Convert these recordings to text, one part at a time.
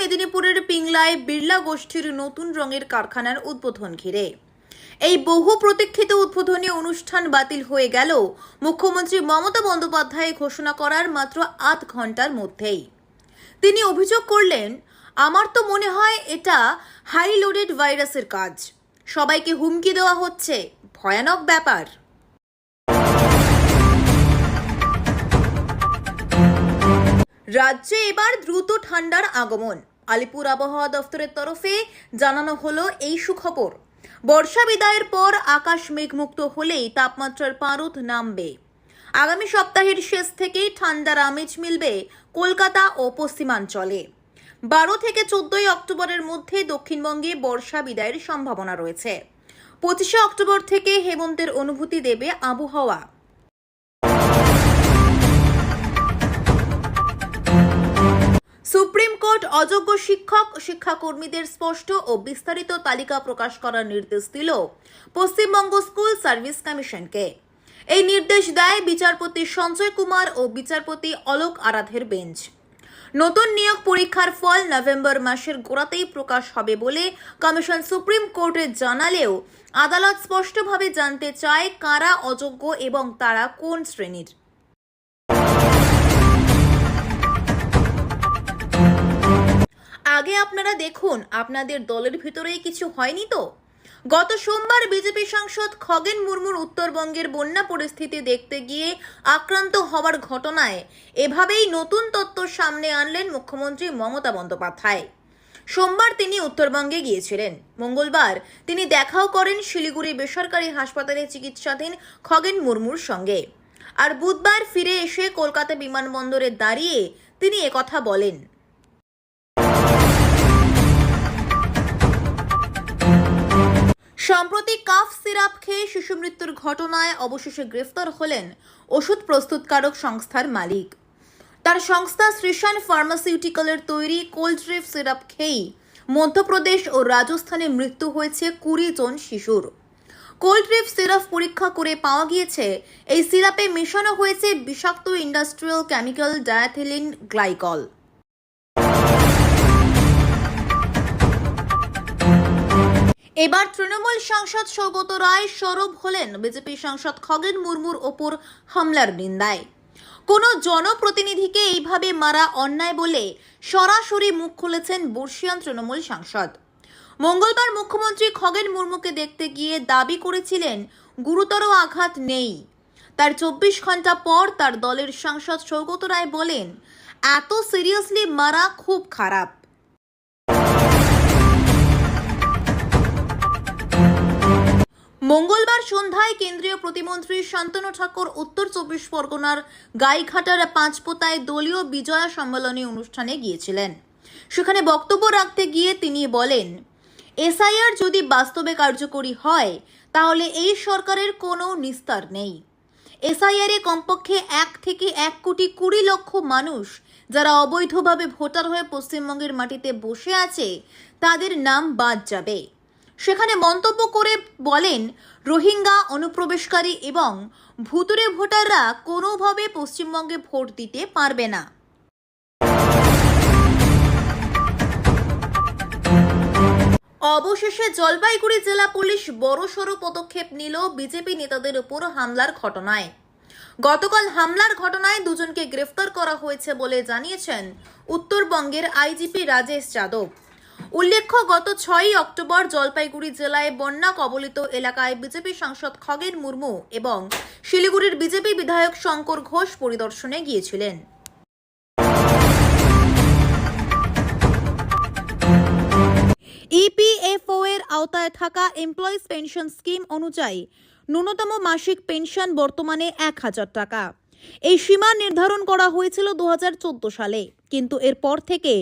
মেদিনীপুরের পিংলায় বিড়লা গোষ্ঠীর নতুন রঙের কারখানার উদ্বোধন ঘিরে। এই বহু প্রতীক্ষিত উদ্বোধনী অনুষ্ঠান বাতিল হয়ে গেল মুখ্যমন্ত্রী মমতা বন্দ্যোপাধ্যায় ঘোষণা করার মাত্র আধ ঘণ্টার মধ্যেই। তিনি অভিযোগ করলেন, আমার তো মনে হয় এটা হাই লোডেড ভাইরাসের কাজ। সবাইকে হুমকি দেওয়া হচ্ছে। ভয়ানক ব্যাপার। রাজ্যে এবার দ্রুত ঠান্ডার আগমন। আলিপুর আবহাওয়া দফতরের তরফে জানানো হলো এই সুখবর। বর্ষা বিদায়ের পর আকাশ মেঘমুক্ত হলেই তাপমাত্রার পারদ নামবে। আগামী সপ্তাহের শেষ থেকেই ঠান্ডার আমেজ মিলবে কলকাতা ও পশ্চিমাঞ্চলে। বারো থেকে চোদ্দই অক্টোবরের মধ্যে দক্ষিণবঙ্গে বর্ষা বিদায়ের সম্ভাবনা রয়েছে। পঁচিশে অক্টোবর থেকে হেমন্তের অনুভূতি দেবে আবহাওয়া। সুপ্রিম কোর্ট অযোগ্য শিক্ষক, শিক্ষাকর্মীদের স্পষ্ট ও বিস্তারিত তালিকা প্রকাশ করার নির্দেশ দিল পশ্চিমবঙ্গ স্কুল সার্ভিস কমিশনকে। এই নির্দেশ দেয় বিচারপতি সঞ্জয় কুমার ও বিচারপতি অলোক আরাধের বেঞ্চ। নতুন নিয়োগ পরীক্ষার ফল নভেম্বর মাসের গোড়াতেই প্রকাশ হবে বলে কমিশন সুপ্রিম কোর্টে জানালেও আদালত স্পষ্টভাবে জানতে চায় কারা অযোগ্য এবং তারা কোন শ্রেণির। আগে আপনারা দেখুন, আপনাদের দলের ভিতরেই কিছু হয়নি তো? গত সোমবার বিজেপি সাংসদ খগেন মুর্মুর উত্তরবঙ্গের বন্যা পরিস্থিতি দেখতে গিয়ে আক্রান্ত হওয়ার ঘটনায় এভাবেই নতুন তত্ত্ব সামনে আনলেন মুখ্যমন্ত্রী মমতা বন্দ্যোপাধ্যায়। সোমবার তিনি উত্তরবঙ্গে গিয়েছিলেন। মঙ্গলবার তিনি দেখাও করেন শিলিগুড়ি বেসরকারি হাসপাতালে চিকিৎসাধীন খগেন মুর্মুর সঙ্গে। আর বুধবার ফিরে এসে কলকাতা বিমানবন্দরে দাঁড়িয়ে তিনি একথা বলেন। সম্প্রতি কাফ সিরাপ খেয়ে শিশু মৃত্যুর ঘটনায় অবশেষে গ্রেফতার হলেন ওষুধ প্রস্তুতকারক সংস্থার মালিক। তার সংস্থা শ্রীশান ফার্মাসিউটিক্যালের তৈরি কোল্ড্রিফ সিরাপ খেয়েই মধ্যপ্রদেশ ও রাজস্থানে মৃত্যু হয়েছে কুড়ি জন শিশুর। কোল্ড্রিফ সিরাপ পরীক্ষা করে পাওয়া গিয়েছে, এই সিরাপে মেশানো হয়েছে বিষাক্ত ইন্ডাস্ট্রিয়াল কেমিক্যাল ডায়াথিলিন গ্লাইকল। এবার তৃণমূল সাংসদ সৌগত রায় সরব হলেন বিজেপি সাংসদ খগেন মুর্মুর ওপর হামলার নিন্দায়। কোনো জনপ্রতিনিধিকে এইভাবে মারা অন্যায় বলে সরাসরি মুখ খুলেছেন বর্ষিয়ান তৃণমূল সাংসদ। মঙ্গলবার মুখ্যমন্ত্রী খগেন মুর্মুকে দেখতে গিয়ে দাবি করেছিলেন, গুরুতর আঘাত নেই। তার চব্বিশ ঘণ্টা পর তার দলের সাংসদ সৌগত রায় বলেন, এত সিরিয়াসলি মারা খুব খারাপ। মঙ্গলবার সন্ধ্যায় কেন্দ্রীয় প্রতিমন্ত্রী শান্তনু ঠাকুর উত্তর চব্বিশ পরগনার গাইঘাটার পাঁচপোতায় দলীয় বিজয়া সম্মেলনী অনুষ্ঠানে গিয়েছিলেন। সেখানে বক্তব্য রাখতে গিয়ে তিনি বলেন, এসআইআর যদি বাস্তবে কার্যকরী হয়, তাহলে এই সরকারের কোনো নিস্তার নেই। এসআইআর কমপক্ষে এক থেকে এক কোটি কুড়ি লক্ষ মানুষ যারা অবৈধভাবে ভোটার হয়ে পশ্চিমবঙ্গের মাটিতে বসে আছে, তাদের নাম বাদ যাবে। সেখানে মন্তব্য করে বলেন, রোহিঙ্গা অনুপ্রবেশকারী এবং ভুতুরে ভোটাররা কোনোভাবে পশ্চিমবঙ্গে ভোট দিতে পারবে না। অবশেষে জলপাইগুড়ি জেলা পুলিশ বড়সড় পদক্ষেপ নিল বিজেপি নেতাদের উপর হামলার ঘটনায়। গতকাল হামলার ঘটনায় দুজনকে গ্রেফতার করা হয়েছে বলে জানিয়েছেন উত্তরবঙ্গের আইজিপি রাজেশ যাদব। উল্লেখ্য, গত ছয়ই অক্টোবর জলপাইগুড়ি জেলায় বন্যা কবলিত এলাকায় বিজেপি সাংসদ খগেন মুর্মু এবং শিলিগুড়ির বিজেপি বিধায়ক শঙ্কর ঘোষ পরিদর্শনে গিয়েছিলেন। ইপিএফও এর আওতায় থাকা এমপ্লয়িজ পেনশন স্কিম অনুযায়ী ন্যূনতম মাসিক পেনশন বর্তমানে এক হাজার টাকা। এই সীমা নির্ধারণ করা হয়েছিল দু হাজার চোদ্দ সালে। কিন্তু এরপর থেকে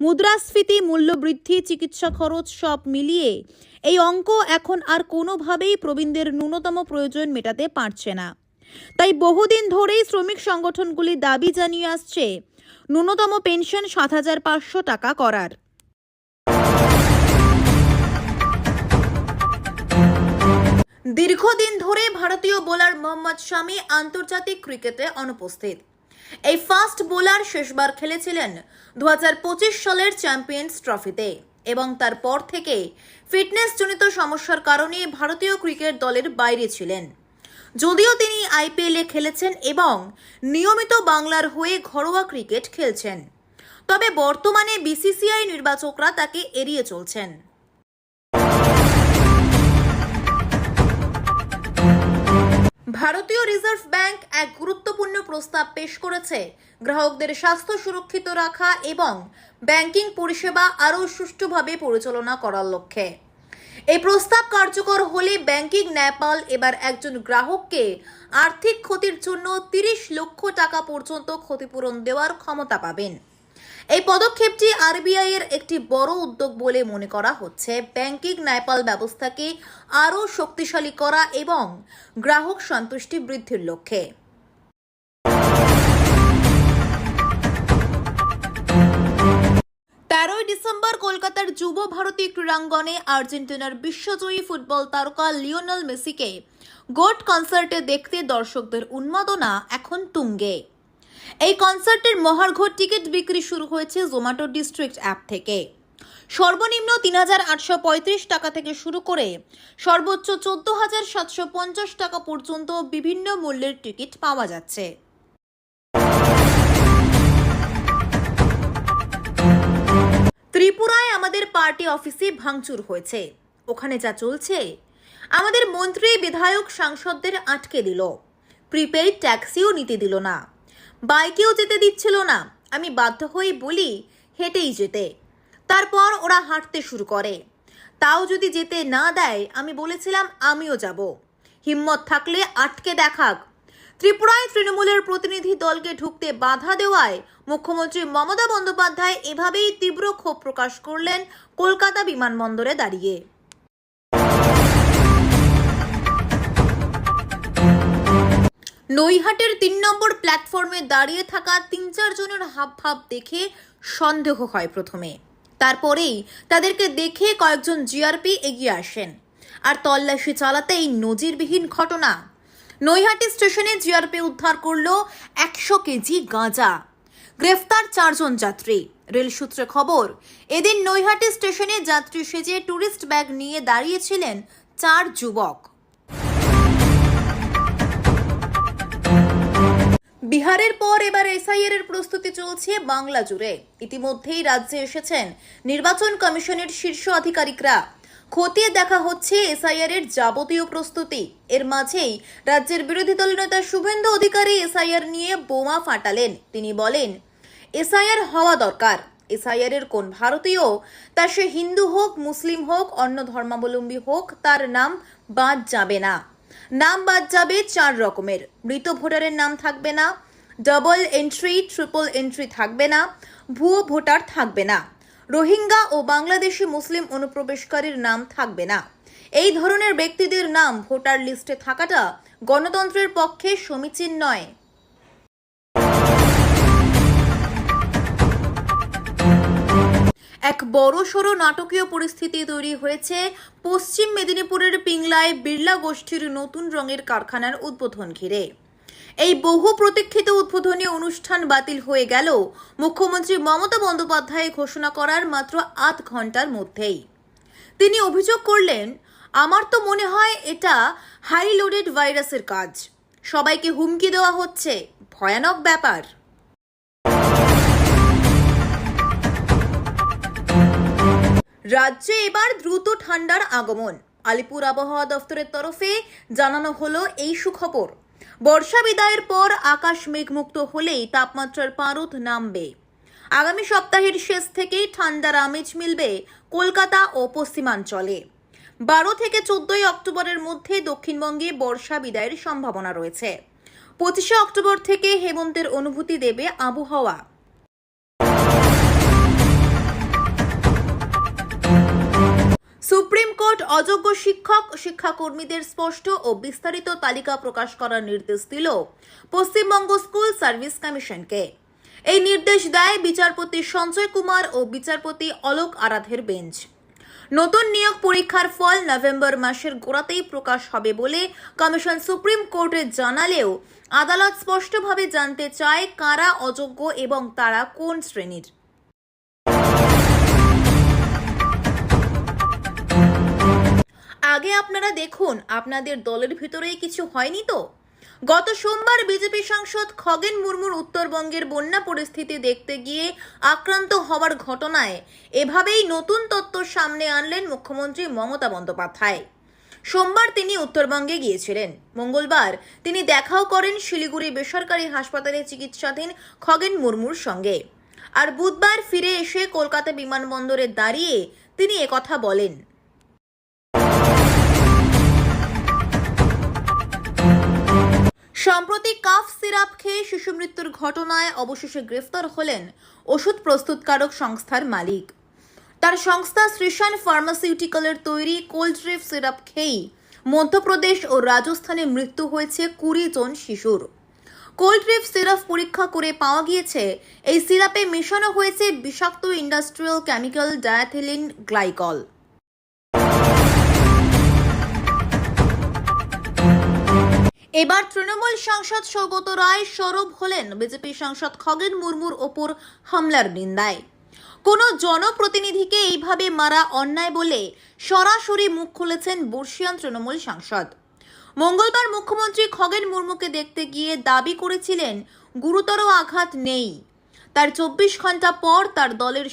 মুদ্রাস্ফীতি, মূল্যবৃদ্ধি, চিকিৎসা খরচ সব মিলিয়ে এই অঙ্ক এখন আর কোনোভাবেই প্রবীণদের ন্যূনতম প্রয়োজন মেটাতে পারছে না। তাই বহুদিন ধরেই শ্রমিক সংগঠনগুলি দাবি জানিয়ে আসছে, ন্যূনতম পেনশন সাত হাজার পাঁচশো টাকা করার। দীর্ঘদিন ধরে ভারতীয় বোলার মোহাম্মদ শামি আন্তর্জাতিক ক্রিকেটে অনুপস্থিত। এই ফাস্ট বোলার শেষবার খেলেছিলেন দু হাজার পঁচিশ সালের চ্যাম্পিয়ন্স ট্রফিতে এবং তারপর থেকে ফিটনেসজনিত সমস্যার কারণে ভারতীয় ক্রিকেট দলের বাইরে ছিলেন। যদিও তিনি আইপিএলে খেলেছেন এবং নিয়মিত বাংলার হয়ে ঘরোয়া ক্রিকেট খেলছেন। তবে বর্তমানে বিসিসিআই নির্বাচকরা তাকে এড়িয়ে চলছেন। ভারতীয় রিজার্ভ ব্যাংক এক গুরুত্বপূর্ণ প্রস্তাব পেশ করেছে। গ্রাহকদের স্বাস্থ্য সুরক্ষিত রাখা এবং ব্যাংকিং পরিষেবা আরও সুষ্ঠুভাবে পরিচালনা করার লক্ষ্যে। এই প্রস্তাব কার্যকর হলে ব্যাংকিং ন্যাপাল এবার একজন গ্রাহককে আর্থিক ক্ষতির জন্য তিরিশ লক্ষ টাকা পর্যন্ত ক্ষতিপূরণ দেওয়ার ক্ষমতা পাবেন। এই পদক্ষেপটি আরবিআই এর একটি বড় উদ্যোগ বলে মনে করা হচ্ছে। ব্যাংকিং ন্যাপাল ব্যবস্থাকে আরও শক্তিশালী করা এবং গ্রাহক সন্তুষ্টি বৃদ্ধির লক্ষ্যে। তেরোই ডিসেম্বর কলকাতার যুব ভারতী ক্রীড়াঙ্গনে আর্জেন্টিনার বিশ্বজয়ী ফুটবল তারকা লিওনেল মেসিকে গোট কনসার্টে দেখতে দর্শকদের উন্মাদনা এখন তুঙ্গে। এই কনসার্টের মহার্ঘ টিকিট বিক্রি শুরু হয়েছে জোম্যাটো ডিস্ট্রিক্ট অ্যাপ থেকে। সর্বনিম্ন তিন হাজার আটশো পঁয়ত্রিশ টাকা থেকে শুরু করে সর্বোচ্চ চোদ্দ হাজার সাতশো পঞ্চাশ টাকা পর্যন্ত বিভিন্ন মূল্যের টিকিট পাওয়া যাচ্ছে। ত্রিপুরায় আমাদের পার্টি অফিসে ভাঙচুর হয়েছে। ওখানে যা চলছে, আমাদের মন্ত্রী, বিধায়ক, সাংসদদের আটকে দিল। প্রিপেইড ট্যাক্সিও নিতে দিল না। বাইকেও যেতে দিচ্ছিল না। আমি বাধ্য হয়ে বলি, হেঁটেই যেতে। তারপর ওরা হাঁটতে শুরু করে। তাও যদি যেতে না দেয়, আমি বলেছিলাম, আমিও যাব। হিম্মত থাকলে আটকে দেখাক। ত্রিপুরায় তৃণমূলের প্রতিনিধি দলকে ঢুকতে বাধা দেওয়ায় মুখ্যমন্ত্রী মমতা বন্দ্যোপাধ্যায় এভাবেই তীব্র ক্ষোভ প্রকাশ করলেন কলকাতা বিমানবন্দরে দাঁড়িয়ে। নৈহাটের তিন নম্বর প্ল্যাটফর্মে দাঁড়িয়ে থাকা তিন চারজনের হাব ভাব দেখে সন্দেহ হয় প্রথমে। তারপরেই তাদেরকে দেখে কয়েকজন জিআরপি এগিয়ে আসেন। আর তল্লাশি চালাতে এই নজিরবিহীন ঘটনা। নৈহাটি স্টেশনে জিআরপি উদ্ধার করল একশো কেজি গাঁজা। গ্রেফতার চারজন যাত্রী। রেল সূত্রে খবর, এদিন নৈহাটি স্টেশনে যাত্রী সেজে ট্যুরিস্ট ব্যাগ নিয়ে দাঁড়িয়েছিলেন চার যুবক। বিহারের পর এবার এসআইআর এর প্রস্তুতি চলছে বাংলা জুড়ে। ইতিমধ্যেই রাজ্যে এসেছেন নির্বাচন কমিশনের শীর্ষ আধিকারিকরা। খতিয়ে দেখা হচ্ছে এসআইআর এর যাবতীয় প্রস্তুতি। এর মাঝেই রাজ্যের বিরোধী দল নেতা শুভেন্দু অধিকারী এসআইআর নিয়ে বোমা ফাটালেন। তিনি বলেন, এসআইআর হওয়া দরকার। এসআইআর এর কোন ভারতীয়, তা সে হিন্দু হোক, মুসলিম হোক, অন্য ধর্মাবলম্বী হোক, তার নাম বাদ যাবে না। নাম বাদ যাবে চার রকমের। মৃত ভোটারের নাম থাকবে না ডবল এন্ট্রি ট্রিপল এন্ট্রি থাকবে না, ভুয়ো ভোটার থাকবে না, রোহিঙ্গা ও বাংলাদেশি মুসলিম অনুপ্রবেশকারীর নাম থাকবে না। এই ধরনের ব্যক্তিদের নাম ভোটার লিস্টে থাকাটা গণতন্ত্রের পক্ষে সমীচীন নয়। এক বড় সড়ো নাটকীয় পরিস্থিতি তৈরি হয়েছে পশ্চিম মেদিনীপুরের পিংলায় বিড়লা গোষ্ঠীর নতুন রঙের কারখানার উদ্বোধন ঘিরে। এই বহু প্রতীক্ষিত উদ্বোধনী অনুষ্ঠান বাতিল হয়ে গেল। মুখ্যমন্ত্রী মমতা বন্দ্যোপাধ্যায় ঘোষণা করার মাত্র আধ ঘণ্টার মধ্যেই। তিনি অভিযোগ করলেন, আমার তো মনে হয় এটা হাই লোডেড ভাইরাসের কাজ। সবাইকে হুমকি দেওয়া হচ্ছে। ভয়ানক ব্যাপার। রাজ্যে এবার দ্রুত ঠান্ডার আগমন। আলিপুর আবহাওয়া দফতরের তরফে জানানো হলো এই সুখবর। বর্ষা বিদায়ের পর আকাশ মেঘমুক্ত হলেই তাপমাত্রার পারদ নামবে। আগামী সপ্তাহের শেষ থেকেই ঠান্ডার আমেজ মিলবে কলকাতা ও পশ্চিমাঞ্চলে। বারো থেকে চোদ্দই অক্টোবরের মধ্যে দক্ষিণবঙ্গে বর্ষা বিদায়ের সম্ভাবনা রয়েছে। পঁচিশে অক্টোবর থেকে হেমন্তের অনুভূতি দেবে আবহাওয়া। সুপ্রিম কোর্ট অযোগ্য শিক্ষক, শিক্ষাকর্মীদের স্পষ্ট ও বিস্তারিত তালিকা প্রকাশ করার নির্দেশ দিল পশ্চিমবঙ্গ স্কুল সার্ভিস কমিশনকে। এই নির্দেশ দেয় বিচারপতি সঞ্জয় কুমার ও বিচারপতি অলোক আরাধের বেঞ্চ। নতুন নিয়োগ পরীক্ষার ফল নভেম্বর মাসের গোড়াতেই প্রকাশ হবে বলে কমিশন সুপ্রিম কোর্টে জানালেও আদালত স্পষ্টভাবে জানতে চায় কারা অযোগ্য এবং তারা কোন শ্রেণির। আগে আপনারা দেখুন, আপনাদের দলের ভিতরেই কিছু হয়নি তো? গত সোমবার বিজেপি সাংসদ খগেন মুর্মুর উত্তরবঙ্গের বন্যা পরিস্থিতি দেখতে গিয়ে আক্রান্ত হওয়ার ঘটনায় এভাবেই নতুন তত্ত্ব সামনে আনলেন মুখ্যমন্ত্রী মমতা বন্দ্যোপাধ্যায়। সোমবার তিনি উত্তরবঙ্গে গিয়েছিলেন। মঙ্গলবার তিনি দেখাও করেন শিলিগুড়ি বেসরকারি হাসপাতালে চিকিৎসাধীন খগেন মুর্মুর সঙ্গে। আর বুধবার ফিরে এসে কলকাতা বিমানবন্দরে দাঁড়িয়ে তিনি একথা বলেন সম্প্রতি কাফ সিরাপ খেয়ে শিশু মৃত্যুর ঘটনায় অবশেষে গ্রেফতার হলেন ওষুধ প্রস্তুতকারক সংস্থার মালিক। তার সংস্থা শ্রীশান ফার্মাসিউটিক্যালের তৈরি কোল্ড্রিফ সিরাপ খেয়েই মধ্যপ্রদেশ ও রাজস্থানে মৃত্যু হয়েছে কুড়ি জন শিশুর। কোল্ড্রিফ সিরাপ পরীক্ষা করে পাওয়া গিয়েছে, এই সিরাপে মেশানো হয়েছে বিষাক্ত ইন্ডাস্ট্রিয়াল কেমিক্যাল ডায়াথিলিন গ্লাইকল। এবার তৃণমূল সাংসদ সৌগত রায় সরব হলেন বিজেপি সাংসদ খগেন মুর্মুর ওপর হামলার নিন্দায়। কোনো জনপ্রতিনিধিকে এইভাবে মারা অন্যায় বলে সরাসরি মুখ খুলেছেন বর্ষিয়ান তৃণমূল সাংসদ। মঙ্গলবার মুখ্যমন্ত্রী খগেন মুর্মুকে দেখতে গিয়ে দাবি করেছিলেন, গুরুতর আঘাত নেই। তার চব্বিশ ঘণ্টা পর তার দলের